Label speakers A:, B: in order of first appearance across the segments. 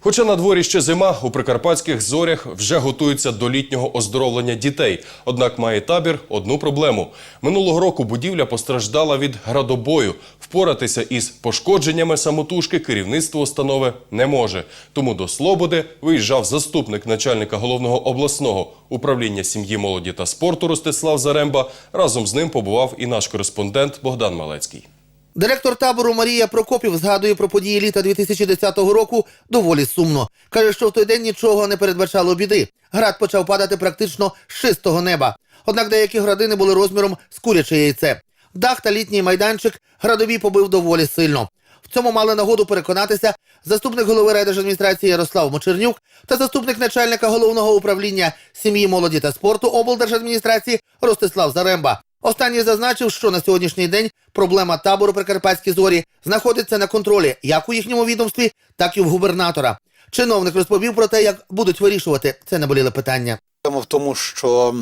A: Хоча на дворі ще зима, у прикарпатських зорях вже готуються до літнього оздоровлення дітей. Однак має табір одну проблему. Минулого року будівля постраждала від градобою. Впоратися із пошкодженнями самотужки керівництво установи не може. Тому до Слободи виїжджав заступник начальника головного обласного управління сім'ї, молоді та спорту Ростислав Заремба. Разом з ним побував і наш кореспондент Богдан Малецький.
B: Директор табору Марія Прокопів згадує про події літа 2010 року доволі сумно. Каже, що в той день нічого не передбачало біди. Град почав падати практично з чистого неба. Однак деякі градини були розміром з куряче яйце. Дах та літній майданчик градовій побив доволі сильно. В цьому мали нагоду переконатися заступник голови райдержадміністрації Ярослав Мочернюк та заступник начальника головного управління сім'ї, молоді та спорту облдержадміністрації Ростислав Заремба. Останній зазначив, що на сьогоднішній день проблема табору Прикарпатські зорі знаходиться на контролі як у їхньому відомстві, так і в губернатора. Чиновник розповів про те, як будуть вирішувати це наболіле питання.
C: В тому, що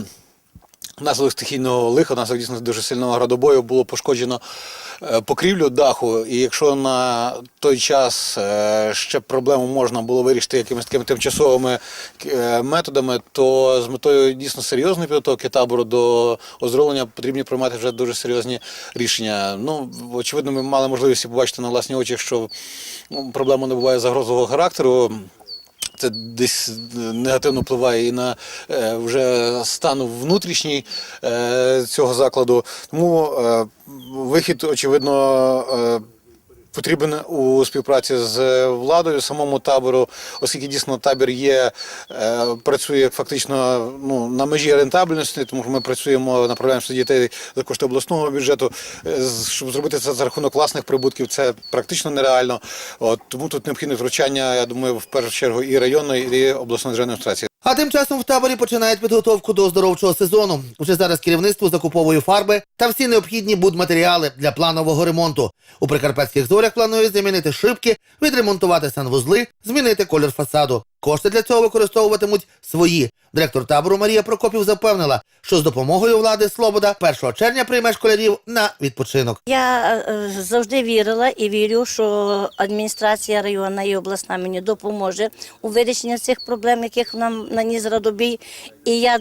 C: внаслідок стихійного лиха, внаслідок дійсно дуже сильного градобою було пошкоджено е, покрівлю даху. І якщо на той час е, ще проблему можна було вирішити якимись такими тимчасовими е, методами, то з метою дійсно серйозної підготовки табору до оздоровлення потрібні приймати вже дуже серйозні рішення. Ну, очевидно, ми мали можливість побачити на власні очі, що ну, проблема не буває загрозового характеру. Це десь негативно впливає і на е, вже стан внутрішній е, цього закладу. Тому е, вихід, очевидно, е, потрібен у співпраці з владою, самому табору, оскільки дійсно табір є, е, працює фактично ну, на межі рентабельності, тому що ми працюємо, направляємо дітей за кошти обласного бюджету. Е, Щоб зробити це за рахунок власних прибутків, це практично нереально. От, тому тут необхідне втручання, я думаю, в першу чергу і районної, і обласної державної адміністрації.
B: А тим часом в таборі починають підготовку до оздоровчого сезону. Уже зараз керівництво закуповує фарби та всі необхідні будматеріали для планового ремонту. У прикарпатських зорях планують замінити шибки, відремонтувати санвузли, змінити колір фасаду. Кошти для цього використовуватимуть свої. Директор табору Марія Прокопів запевнила, що з допомогою влади Слобода 1 червня прийме школярів на відпочинок.
D: Я е, завжди вірила і вірю, що адміністрація районна і обласна мені допоможе у вирішенні цих проблем, яких нам наніс Радобій. І я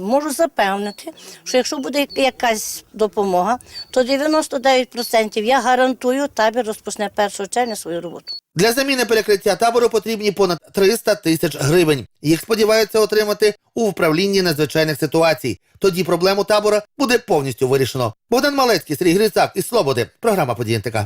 D: можу запевнити, що якщо буде якась допомога, то 99% я гарантую, табір розпочне 1 червня свою роботу.
B: Для заміни перекриття табору потрібні понад 300 тисяч гривень. Їх сподіваються отримати у управлінні надзвичайних ситуацій. Тоді проблему табора буде повністю вирішено. Богдан Малецький, Сергій Грицак із Слободи. Програма «Події НТК».